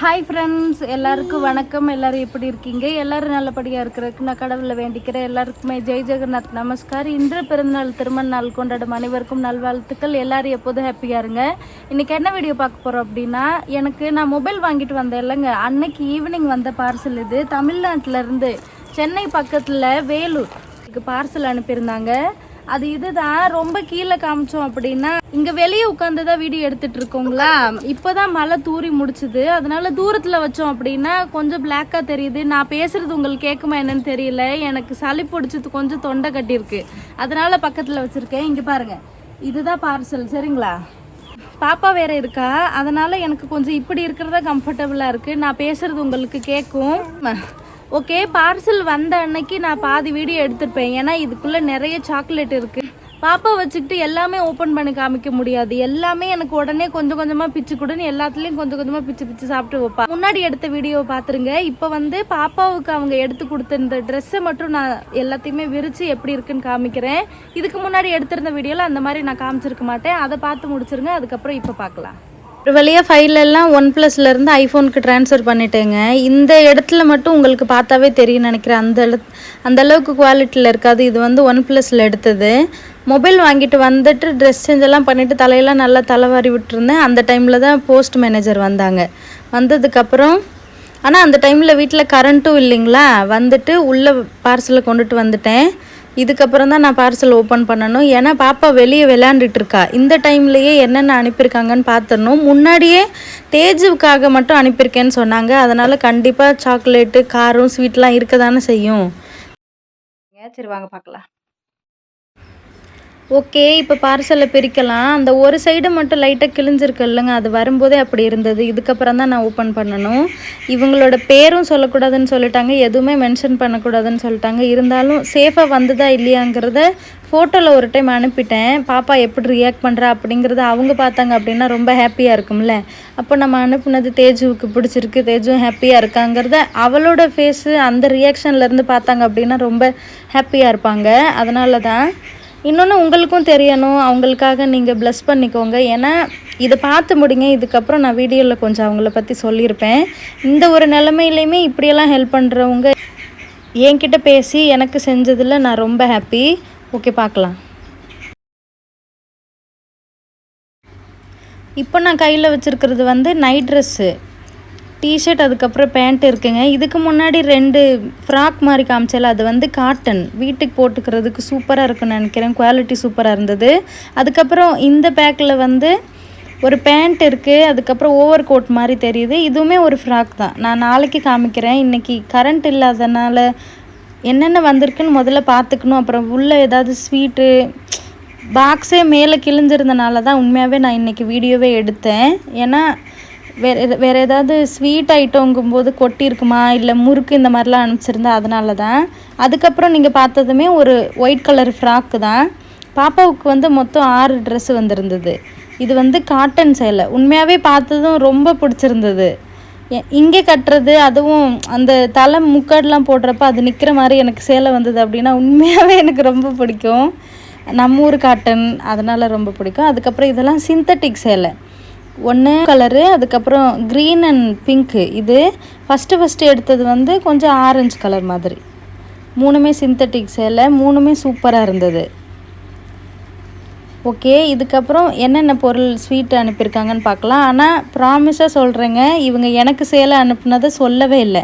Hi friends எல்லாருக்கும் வணக்கம். எல்லாரும் எப்படி இருக்கீங்க? எல்லாரும் நல்லபடியாக இருக்கிறதுக்கு நான் கடவுளில் வேண்டிக்கிறேன். எல்லாருக்குமே ஜெய் ஜெகநாத் நமஸ்கார். இன்று பிறந்தநாள் திருமண நாள் கொண்டாடும் அனைவருக்கும் நல்வாழ்த்துக்கள். எல்லாரும் எப்போதும் ஹாப்பியாக இருங்க. இன்றைக்கி என்ன வீடியோ பார்க்க போகிறோம் அப்படின்னா எனக்கு நான் மொபைல் வாங்கிட்டு வந்தேன் இல்லைங்க. அன்னைக்கு ஈவினிங் வந்த பார்சல் இது. தமிழ்நாட்டிலேருந்து சென்னை பக்கத்தில் வேலூர். பார்சல் அனுப்பியிருந்தாங்க. அது இதுதான். ரொம்ப கீழே காமிச்சோம் அப்படின்னா இங்க வெளியே உட்காந்து தான் வீடியோ எடுத்துட்டு இருக்கோங்களா? இப்போதான் மழை தூரி முடிச்சுது. அதனால தூரத்துல வச்சோம் அப்படின்னா கொஞ்சம் பிளாக்கா தெரியுது. நான் பேசுறது உங்களுக்கு கேட்குமா என்னன்னு தெரியல. எனக்கு சளி பிடிச்சது கொஞ்சம் தொண்டை கட்டியிருக்கு. அதனால பக்கத்துல வச்சிருக்கேன். இங்க பாருங்க. இதுதான் பார்சல் சரிங்களா? பாப்பா வேற இருக்கா? அதனால எனக்கு கொஞ்சம் இப்படி இருக்கிறதா கம்ஃபர்டபுளா இருக்கு. நான் பேசுறது உங்களுக்கு கேட்கும். ஓகே பார்சல் வந்த அன்னைக்கு நான் பாதி வீடியோ எடுத்திருப்பேன். ஏன்னா இதுக்குள்ள நிறைய சாக்லேட் இருக்கு. பாப்பா வச்சுக்கிட்டு எல்லாமே ஓப்பன் பண்ணி காமிக்க முடியாது. எல்லாமே எனக்கு உடனே கொஞ்சம் கொஞ்சமா பிச்சு கொடுன்னு எல்லாத்துலயும் கொஞ்சம் கொஞ்சமா பிச்சு பிச்சு சாப்பிட்டு வைப்பா. முன்னாடி எடுத்த வீடியோவை பாத்துருங்க இப்போ வந்து பாப்பாவுக்கு அவங்க எடுத்து கொடுத்துருந்த ட்ரெஸ்ஸை மட்டும் நான் எல்லாத்தையுமே விரிச்சு எப்படி இருக்குன்னு காமிக்கிறேன். இதுக்கு முன்னாடி எடுத்திருந்த வீடியோல அந்த மாதிரி நான் காமிச்சிருக்க மாட்டேன். அதை பார்த்து முடிச்சிருங்க. அதுக்கப்புறம் இப்போ பார்க்கலாம். ஒரு வழியாக ஃபைலெல்லாம் ஒன் ப்ளஸ்லேருந்து ஐஃபோனுக்கு ட்ரான்ஸ்ஃபர் பண்ணிட்டேங்க. இந்த இடத்துல மட்டும் உங்களுக்கு பார்த்தாவே தெரியும் நினைக்கிறேன். அந்த இடத் அந்த அளவுக்கு குவாலிட்டியில் இருக்காது. இது வந்து ஒன் ப்ளஸில் எடுத்தது. மொபைல் வாங்கிட்டு வந்துட்டு ட்ரெஸ் சேஞ்செல்லாம் பண்ணிவிட்டு தலையெல்லாம் நல்லா தலைவாரி விட்டுருந்தேன். அந்த டைமில் தான் போஸ்ட் மேனேஜர் வந்தாங்க. வந்ததுக்கப்புறம் ஆனால் அந்த டைமில் வீட்டில் கரண்ட்டும் இல்லைங்களா? வந்துட்டு உள்ளே பார்சலை கொண்டுட்டு வந்துட்டேன். இதுக்கப்புறம் தான் நான் பார்சல் ஓப்பன் பண்ணணும். ஏன்னா பாப்பா வெளியே விளையாண்டுட்டு இருக்கா இந்த டைம்லேயே என்னென்ன அனுப்பியிருக்காங்கன்னு பார்த்துடணும் முன்னாடியே தேஜுக்காக மட்டும் அனுப்பியிருக்கேன்னு சொன்னாங்க. அதனால் கண்டிப்பாக சாக்லேட்டு காரம் ஸ்வீட்லாம் இருக்க தானே செய்யும். சரி வாங்க பார்க்கலாம் ஓகே இப்போ பார்சலை பிரிக்கலாம். அந்த ஒரு சைடு மட்டும் லைட்டாக கிழிஞ்சிருக்கு இல்லைங்க. அது வரும்போதே அப்படி இருந்தது. இதுக்கப்புறம் தான் நான் ஓப்பன் பண்ணணும். இவங்களோட பேரும் சொல்லக்கூடாதுன்னு சொல்லிட்டாங்க. எதுவுமே மென்ஷன் பண்ணக்கூடாதுன்னு சொல்லிட்டாங்க. இருந்தாலும் சேஃபாக வந்ததா இல்லையாங்கிறத ஃபோட்டோவில் ஒரு டைம் அனுப்பிட்டேன். பாப்பா எப்படி ரியாக்ட் பண்ணுறா அப்படிங்கிறத அவங்க பார்த்தாங்க அப்படின்னா ரொம்ப ஹாப்பியாக இருக்கும்ல. அப்போ நம்ம அனுப்புனது தேஜுவுக்கு பிடிச்சிருக்கு. தேஜுவும் ஹாப்பியாக இருக்காங்கிறத அவளோட ஃபேஸு அந்த ரியாக்ஷன்லேருந்து பார்த்தாங்க அப்படின்னா ரொம்ப ஹாப்பியாக இருப்பாங்க. அதனால தான் இன்னொன்று உங்களுக்கும் தெரியணும். அவங்களுக்காக நீங்கள் ப்ளஸ் பண்ணிக்கோங்க. ஏன்னா இதை பார்த்து முடிங்க. இதுக்கப்புறம் நான் வீடியோவில் கொஞ்சம் அவங்கள பற்றி சொல்லியிருப்பேன். இந்த ஒரு நிலமையிலையுமே இப்படியெல்லாம் ஹெல்ப் பண்ணுறவங்க என்கிட்ட பேசி எனக்கு செஞ்சதில் நான் ரொம்ப ஹாப்பி ஓகே பார்க்கலாம். இப்போ நான் கையில் வச்சுருக்கிறது வந்து நைட் ட்ரெஸ்ஸு டிஷர்ட் அதுக்கப்புறம் பேண்ட் இருக்குங்க. இதுக்கு முன்னாடி ரெண்டு ஃப்ராக் மாதிரி காமிச்சல அது வந்து காட்டன் வீட்டுக்கு போட்டுக்கிறதுக்கு சூப்பராக இருக்குன்னு நினைக்கிறேன். குவாலிட்டி சூப்பராக இருந்தது. அதுக்கப்புறம் இந்த பேக்கில் வந்து ஒரு பேண்ட் இருக்குது அதுக்கப்புறம் ஓவர் கோட் மாதிரி தெரியுது. இதுவுமே ஒரு ஃப்ராக் தான். நான் நாளைக்கு காமிக்கிறேன். இன்றைக்கி கரண்ட் இல்லாதனால என்னென்ன வந்திருக்குன்னு முதல்ல பார்த்துக்கணும். அப்புறம் உள்ளே ஏதாவது ஸ்வீட்டு பாக்ஸே மேலே கிழிஞ்சிருந்தனால தான் உண்மையாகவே நான் இன்றைக்கி வீடியோவே எடுத்தேன். ஏன்னா வேறு வேறு ஏதாவது ஸ்வீட் ஐட்டங்கும்போது கொட்டியிருக்குமா இல்லை முறுக்கு இந்த மாதிரிலாம் அனுப்பிச்சிருந்தா அதனால தான் அதுக்கப்புறம் நீங்கள் பார்த்ததுமே ஒரு ஒயிட் கலர் ஃப்ராக்கு தான். பாப்பாவுக்கு வந்து மொத்தம் ஆறு ட்ரெஸ்ஸு வந்திருந்தது. இது வந்து காட்டன் சேலை. உண்மையாகவே பார்த்ததும் ரொம்ப பிடிச்சிருந்தது. இங்கே கட்டுறது அதுவும் அந்த தலை முக்காடெலாம் போடுறப்ப அது நிற்கிற மாதிரி எனக்கு சேலை வந்தது அப்படின்னா உண்மையாகவே எனக்கு ரொம்ப பிடிக்கும். நம்ம ஊர் காட்டன் அதனால் ரொம்ப பிடிக்கும். அதுக்கப்புறம் இதெல்லாம் சிந்தட்டிக் சேலை. ஒன்று கலரு அதுக்கப்புறம் க்ரீன் அண்ட் பிங்க்கு இது ஃபஸ்ட்டு ஃபஸ்ட்டு எடுத்தது வந்து கொஞ்சம் ஆரஞ்சு கலர் மாதிரி. மூணுமே சிந்தட்டிக் சேலை மூணுமே சூப்பராக இருந்தது. ஓகே இதுக்கப்புறம் என்னென்ன பொருள் ஸ்வீட் அனுப்பியிருக்காங்கன்னு பார்க்கலாம். ஆனால் ப்ராமிஸாக சொல்கிறேங்க இவங்க எனக்கு சேலை அனுப்புனதை சொல்லவே இல்லை.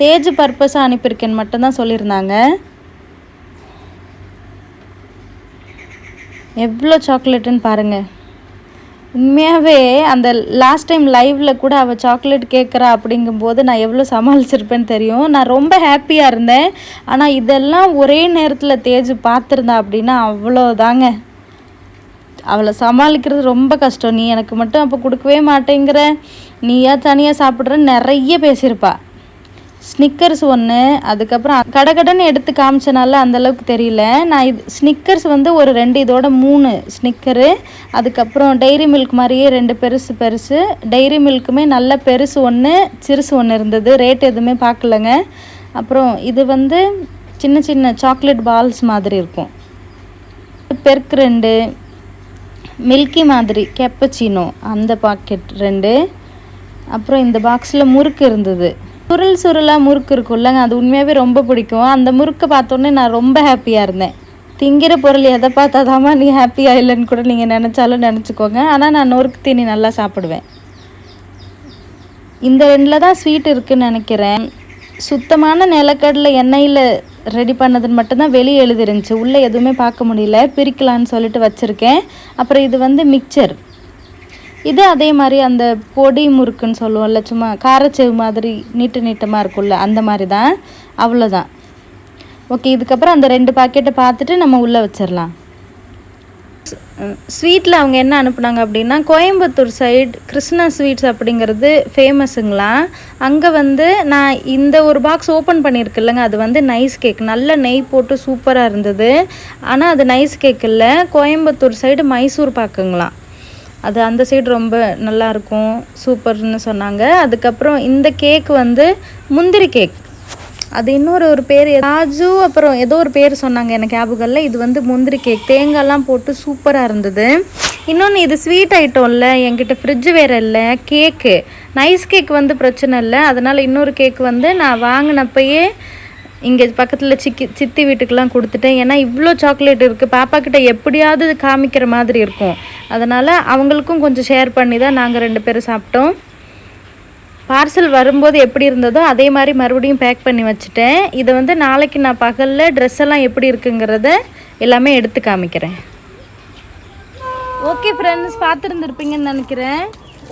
தேஜ் பர்பஸாக அனுப்பியிருக்கேன்னு மட்டும்தான் சொல்லியிருந்தாங்க. எவ்வளோ சாக்லேட்டுன்னு பாருங்கள் உண்மையாகவே அந்த லாஸ்ட் டைம் லைவில் கூட அவள் சாக்லேட் கேட்குறா அப்படிங்கும்போது நான் எவ்வளோ சமாளிச்சிருப்பேன்னு தெரியும். நான் ரொம்ப ஹாப்பியாக இருந்தேன். ஆனால் இதெல்லாம் ஒரே நேரத்தில் தேஜ் பார்த்துருந்தா அப்படின்னா அவ்வளோதாங்க. அவளை சமாளிக்கிறது ரொம்ப கஷ்டம். நீ எனக்கு மட்டும் அப்போ கொடுக்கவே மாட்டேங்கிற. நீயா தனியாக சாப்பிட்றன்னு நிறைய பேசியிருப்பாள் ஸ்னிக்கர்ஸ் ஒன்று அதுக்கப்புறம் கடகடன்னு எடுத்து காமிச்சனால அந்தளவுக்கு தெரியல. நான் இது ஸ்னிக்கர்ஸ் வந்து ஒரு ரெண்டு இதோட மூணு ஸ்னிக்கரு அதுக்கப்புறம் டெய்ரி மில்க் மாதிரியே ரெண்டு பெருசு பெருசு. டைரி மில்க்குமே நல்ல பெருசு ஒன்று சிறுசு ஒன்று இருந்தது. ரேட் எதுவுமே பார்க்கலங்க. அப்புறம் இது வந்து சின்ன சின்ன சாக்லேட் பால்ஸ் மாதிரி இருக்கும். பெர்க் ரெண்டு மில்கி மாதிரி கெப்பச்சினோ அந்த பாக்கெட் ரெண்டு. அப்புறம் இந்த பாக்ஸில் முறுக்கு இருந்தது. சுருள் சுருளாக முறுக்கு இருக்கும்லங்க அது உண்மையாகவே ரொம்ப பிடிக்கும். அந்த முறுக்கை பார்த்தோன்னே நான் ரொம்ப ஹாப்பியாக இருந்தேன். திங்கிற பொருள் எதை பார்த்தாதாம்மா நீ ஹாப்பியாக இல்லைன்னு கூட நீங்கள் நினச்சாலும் நினச்சிக்கோங்க. ஆனால் நான் நொறுக்கு தீனி நல்லா சாப்பிடுவேன். இந்த ரெண்டில் தான் ஸ்வீட் இருக்குன்னு நினைக்கிறேன். சுத்தமான நிலக்கடலை எண்ணெயில் ரெடி பண்ணதுன்னு மட்டும்தான் வெளியே எழுதிருந்துச்சு. உள்ளே எதுவுமே பார்க்க முடியல. பிரிக்கலான்னு சொல்லிட்டு வச்சுருக்கேன். அப்புறம் இது வந்து மிக்சர் இது அதே மாதிரி அந்த பொடி முறுக்குன்னு சொல்லுவோம்ல சும்மா காரச்சேவு மாதிரி நீட்டு நீட்டமாக இருக்கும்ல அந்த மாதிரி தான் அவ்வளோதான் ஓகே இதுக்கப்புறம் அந்த ரெண்டு பாக்கெட்டை பார்த்துட்டு நம்ம உள்ளே வச்சிடலாம் ஸ்வீட்டில் அவங்க என்ன அனுப்புனாங்க அப்படின்னா கோயம்புத்தூர் சைடு கிருஷ்ணா ஸ்வீட்ஸ் அப்படிங்கிறது ஃபேமஸுங்களாம் அங்கே வந்து நான் இந்த ஒரு பாக்ஸ் ஓப்பன் பண்ணியிருக்குல்லங்க அது வந்து நைஸ் கேக் நல்ல நெய் போட்டு சூப்பராக இருந்தது. ஆனால் அது நைஸ் கேக் இல்லை. கோயம்புத்தூர் சைடு மைசூர் பாக்குங்களாம் அது அந்த சைடு ரொம்ப நல்லாயிருக்கும் சூப்பர்னு சொன்னாங்க. அதுக்கப்புறம் இந்த கேக் வந்து முந்திரி கேக் அது இன்னொரு ஒரு பேர் ராஜு அப்புறம் ஏதோ ஒரு பேர் சொன்னாங்க எனக்கு ஞாபகம் இல்லை இது வந்து முந்திரி கேக் தேங்காய்லாம் போட்டு சூப்பராக இருந்தது. இன்னொன்று இது ஸ்வீட் ஐட்டம் இல்லை என்கிட்ட ஃப்ரிட்ஜ் வேறு இல்லை கேக்கு நைஸ் கேக் வந்து பிரச்சனை இல்லை. அதனால் இன்னொரு கேக் வந்து நான் வாங்கினப்பயே இங்கே பக்கத்தில் சிக்கி சித்தி வீட்டுக்கெலாம் கொடுத்துட்டேன். ஏன்னா இவ்வளோ சாக்லேட் இருக்குது பாப்பா கிட்ட எப்படியாவது காமிக்கிற மாதிரி இருக்கும். அதனால் அவங்களுக்கும் கொஞ்சம் ஷேர் பண்ணி தான் நாங்கள் ரெண்டு பேரும் சாப்பிட்டோம். பார்சல் வரும்போது எப்படி இருந்ததோ அதே மாதிரி மறுபடியும் பேக் பண்ணி வச்சுட்டேன். இதை வந்து நாளைக்கு நான் பகலில் ட்ரெஸ் எல்லாம் எப்படி இருக்குங்கிறத எல்லாமே எடுத்து காமிக்கிறேன். ஓகே ஃப்ரெண்ட்ஸ் பார்த்துருந்துருப்பீங்கன்னு நினைக்கிறேன்.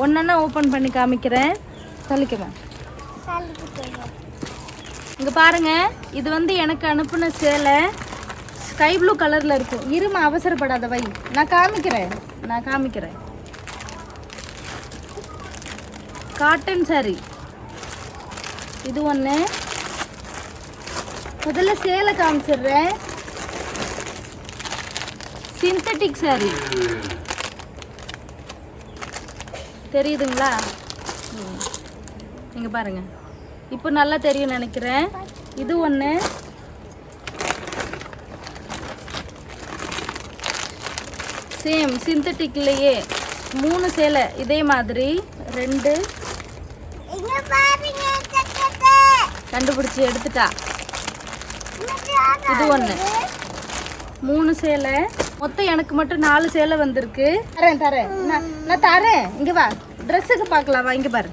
ஒன்றா ஓப்பன் பண்ணி காமிக்கிறேன். சொல்லிக்குவேன் இங்கே பாருங்க இது வந்து எனக்கு அனுப்புன சேலை. ஸ்கை ப்ளூ கலரில் இருக்கும். இரும அவசரப்படாத வை. நான் காமிக்கிறேன். நான் காமிக்கிறேன். காட்டன் சாரி இது ஒன்று முதல்ல சேலை காமிச்சிடுறேன். சிந்தட்டிக் சாரி தெரியுதுங்களா? நீங்கள் பாருங்கள் இப்போ நல்லா தெரியும் நினைக்கிறேன். இது ஒன்று சேம் சிந்தட்டிக்லேயே மூணு சேலை இதே மாதிரி. ரெண்டு. கண்டுபிடிச்சி எடுத்துட்டா. இது ஒன்று மூணு சேலை. மொத்தம் எனக்கு மட்டும் நாலு சேலை வந்திருக்கு. தரேன் தரேன். நான் தரேன். இங்க வா. ட்ரெஸ்ஸுக்கு பார்க்கலாம். வா இங்க பாரு.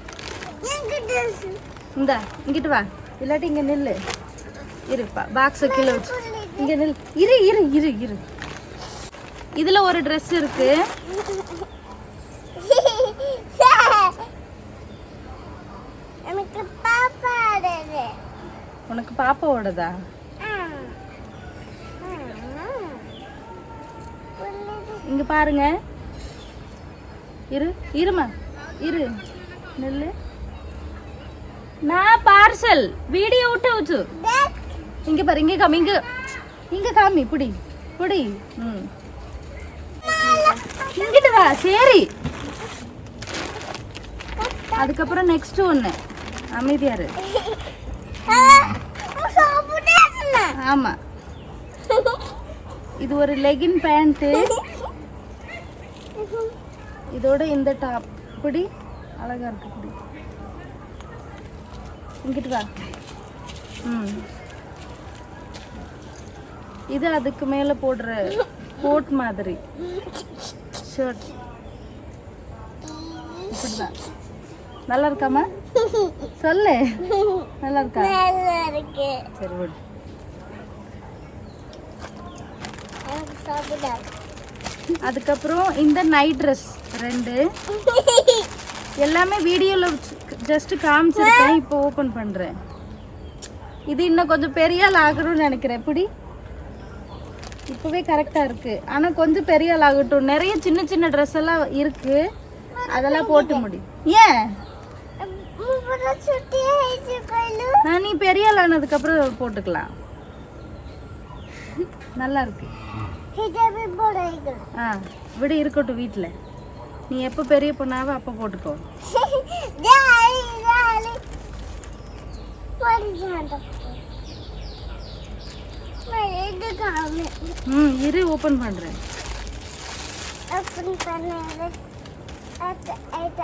இந்தா இங்கிட்டு வா. இல்லாட்டி இங்க நில்லு. இரு பாக்ஸை கீழே வச்சு. இங்க நில் இரு இரு இரு இரு. இதுல ஒரு Dress இருக்கு. உனக்கு பாப்பாவோடதா? இங்க பாருங்க. இரு இருமா. இரு. நில்லு. நான் பார்சல். வீடியோ விட்டு வச்சு. இங்க பாரு இங்க காமி இங்க. இங்க காமி புடி புடி. ம். இங்கிட்டு வா சரி. அதுக்கப்புறம் நெக்ஸ்ட் ஒன்று அமைதியாரு ஆமாம் இது ஒரு லெகின் பேண்ட்டு இதோட இந்த டாப் இப்படி அழகாக இருக்கு இங்கிட்டு வா. ம். இது அதுக்கு மேல போடுற கோட் மாதிரி. ஷர்ட். இப்படிதான் நல்லா இருக்காமா? சொல்லு. நல்லா இருக்கா? சரி விடு. அதுக்கப்புறம் இந்த நைட் ட்ரெஸ் ரெண்டு. எல்லாமே வீடியோவில் ஜஸ்ட் காமிச்சிருக்கேன் இப்போ ஓப்பன் பண்ணுறேன் இது இன்னும் கொஞ்சம் பெரிய ஆள் ஆகணும்னு நினைக்கிறேன். எப்படி? இப்போவே கரெக்டாக இருக்குது ஆனால் கொஞ்சம் பெரிய ஆள் ஆகட்டும். நிறைய சின்ன சின்ன ட்ரெஸ் எல்லாம் இருக்குது அதெல்லாம் போட்டு முடியும் ஏன்? நீ பெரிய ஆள் ஆனதுக்கப்புறம் போட்டுக்கலாம். நல்லா இருக்கு. ஆ விடு இருக்கட்டும் வீட்டில் நீ எப்போ பெரிய பொண்ணாவோ அப்போ போட்டுக்கோ. ம் இரு ஓப்பன் பண்ணுறேன் அத்தை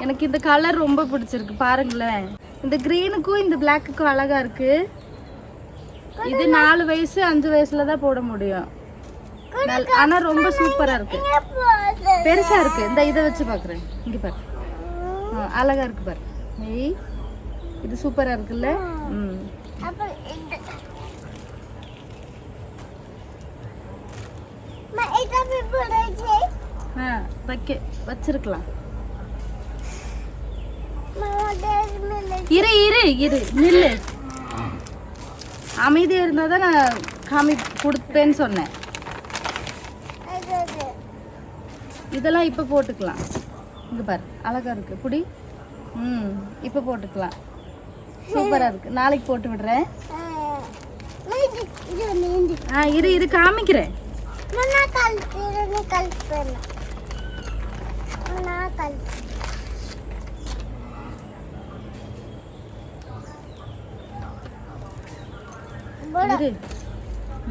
எனக்கு இந்த கலர் ரொம்ப பிடிச்சிருக்கு பாருங்களேன். இந்த க்ரீனுக்கும் இந்த பிளாக்குக்கும் அழகா இருக்கு. இது நாலு வயசு அஞ்சு வயசுல தான் போட முடியும். ஆனா ரொம்ப சூப்பரா இருக்கு. பெருசா இருக்கு. இந்த இதை வச்சு பாக்குறேன். இங்க பாரு. அழகா இருக்கு பாரு. ஏய் இது சூப்பரா இருக்குல்ல? ம். ஆ வைக்க வச்சிருக்கலாம். இரு இரு இரு. நில்லு. அமைதியா இருந்தால் தான் நான் காமி கொடுப்பேன்னு சொன்னேன் அது இதெல்லாம் இப்போ போட்டுக்கலாம். இங்கே பாரு அழகாக இருக்குது குடி. ம் இப்போ போட்டுக்கலாம். சூப்பராக இருக்குது நாளைக்கு போட்டு விடுறேன். ஆ இரு இரு காமிக்கிறேன்.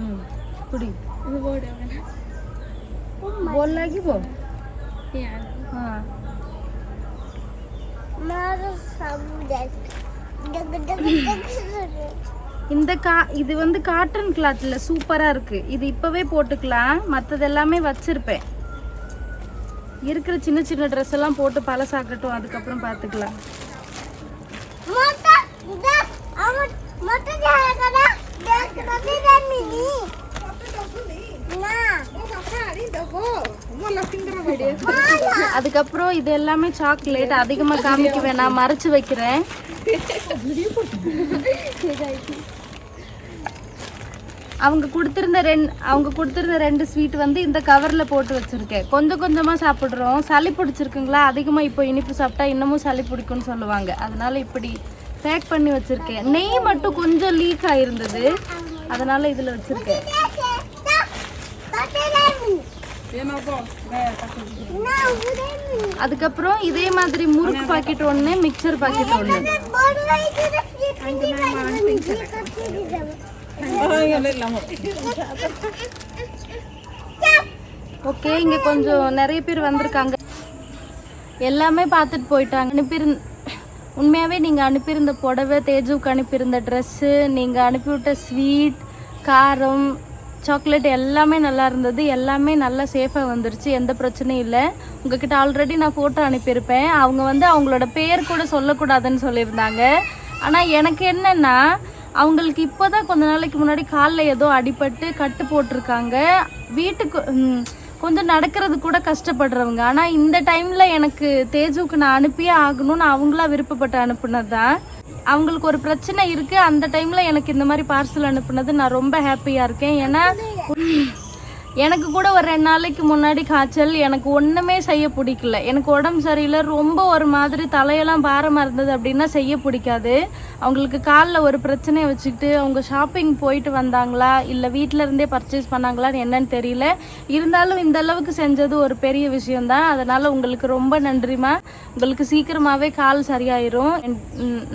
ம் குடி. இது போடு ஒன்று இந்த கா இது வந்து காட்டன் கிளாத்ல சூப்பரா இருக்கு. இது இப்பவே போட்டுக்கலாம். மற்றது எல்லாமே வச்சிருப்பேன். இருக்கிற சின்ன சின்ன ட்ரெஸ் எல்லாம் போட்டு பழசாக்கட்டும். அதுக்கப்புறம் பார்த்துக்கலாம் மொத்த அதுக்கப்புறம் இது எல்லாமே சாக்லேட் அதிகமா காமிக்க வேணாம். மறைச்சு வைக்கிறேன். அவங்க கொடுத்திருந்த ரெண்டு அவங்க கொடுத்திருந்த ரெண்டு ஸ்வீட் வந்து இந்த கவர்ல போட்டு வச்சிருக்கேன். கொஞ்சம் கொஞ்சமா சாப்பிடுறோம். சளி பிடிச்சிருக்குங்களா? அதிகமா இப்போ இனிப்பு சாப்பிட்டா இன்னமும் சளி பிடிக்கும்னு சொல்லுவாங்க. அதனால இப்படி பேக் பண்ணி வச்சிருக்கேன். நெய் மட்டும் கொஞ்சம் லீக் ஆயிருந்தது. அதனால இதுல வச்சிருக்கேன். அதுக்கப்புறம் இதே மாதிரி முறுக்கு பாக்கெட் ஒன்று மிக்சர் பாக்கெட் ஒன்று ஓகே இங்க கொஞ்சம் நிறைய பேர் வந்திருக்காங்க. எல்லாமே பார்த்துட்டு போயிட்டாங்க. அனுப்பியிருந்த உண்மையாகவே நீங்கள் அனுப்பியிருந்த புடவை தேஜுவுக்கு அனுப்பியிருந்த ட்ரெஸ்ஸு நீங்கள் அனுப்பிவிட்ட ஸ்வீட் காரம் சாக்லேட் எல்லாமே நல்லா இருந்தது. எல்லாமே நல்லா சேஃபாக வந்துருச்சு. எந்த பிரச்சனையும் இல்லை. உங்ககிட்ட ஆல்ரெடி நான் ஃபோட்டோ அனுப்பியிருப்பேன். அவங்க வந்து அவங்களோட பேர் கூட சொல்லக்கூடாதுன்னு சொல்லியிருந்தாங்க. ஆனால் எனக்கு என்னென்னா அவங்களுக்கு இப்போ தான் கொஞ்ச நாளைக்கு முன்னாடி காலில் ஏதோ அடிபட்டு கட்டு போட்டிருக்காங்க. வீட்டுக்கு கொஞ்சம் நடக்கிறது கூட கஷ்டப்படுறவங்க. ஆனால் இந்த டைமில் எனக்கு தேஜுவுக்கு நான் அனுப்பியே ஆகணும்னு அவங்களா விருப்பப்பட்டு அனுப்புனது தான் அவங்களுக்கு ஒரு பிரச்சனை இருக்குது அந்த டைமில் எனக்கு இந்த மாதிரி பார்சல் அனுப்புனது நான் ரொம்ப ஹாப்பியாக இருக்கேன். ஏன்னா எனக்கு கூட ஒரு ரெண்டு நாளைக்கு முன்னாடி காய்ச்சல். எனக்கு ஒன்றுமே செய்ய பிடிக்கல. எனக்கு உடம்பு சரியில்லை. ரொம்ப ஒரு மாதிரி தலையெல்லாம் பாரமாக இருந்தது அப்படின்னா செய்ய பிடிக்காது. அவங்களுக்கு காலில் ஒரு பிரச்சனையை வச்சுக்கிட்டு அவங்க ஷாப்பிங் போயிட்டு வந்தாங்களா? இல்லை வீட்டில் இருந்தே பர்ச்சேஸ் பண்ணாங்களான்னு என்னன்னு தெரியல. இருந்தாலும் இந்த அளவுக்கு செஞ்சது ஒரு பெரிய விஷயம்தான். அதனால் உங்களுக்கு ரொம்ப நன்றிமா உங்களுக்கு சீக்கிரமாகவே கால் சரியாயிரும்.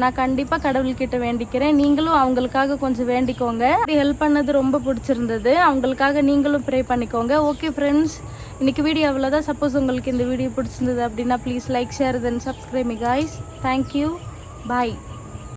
நான் கண்டிப்பாக கடவுள்கிட்ட வேண்டிக்கிறேன். நீங்களும் அவங்களுக்காக கொஞ்சம் வேண்டிக்கோங்க. ஹெல்ப் பண்ணது ரொம்ப பிடிச்சிருந்தது. அவங்களுக்காக நீங்களும் ப்ரே பண்ணிக்கோங்க. ஓகே ஃப்ரெண்ட்ஸ் இன்னைக்கு வீடியோ அவ்வளோதான் சப்போஸ் உங்களுக்கு இந்த வீடியோ பிடிச்சிருந்தது அப்படின்னா please like share then subscribe guys thank you bye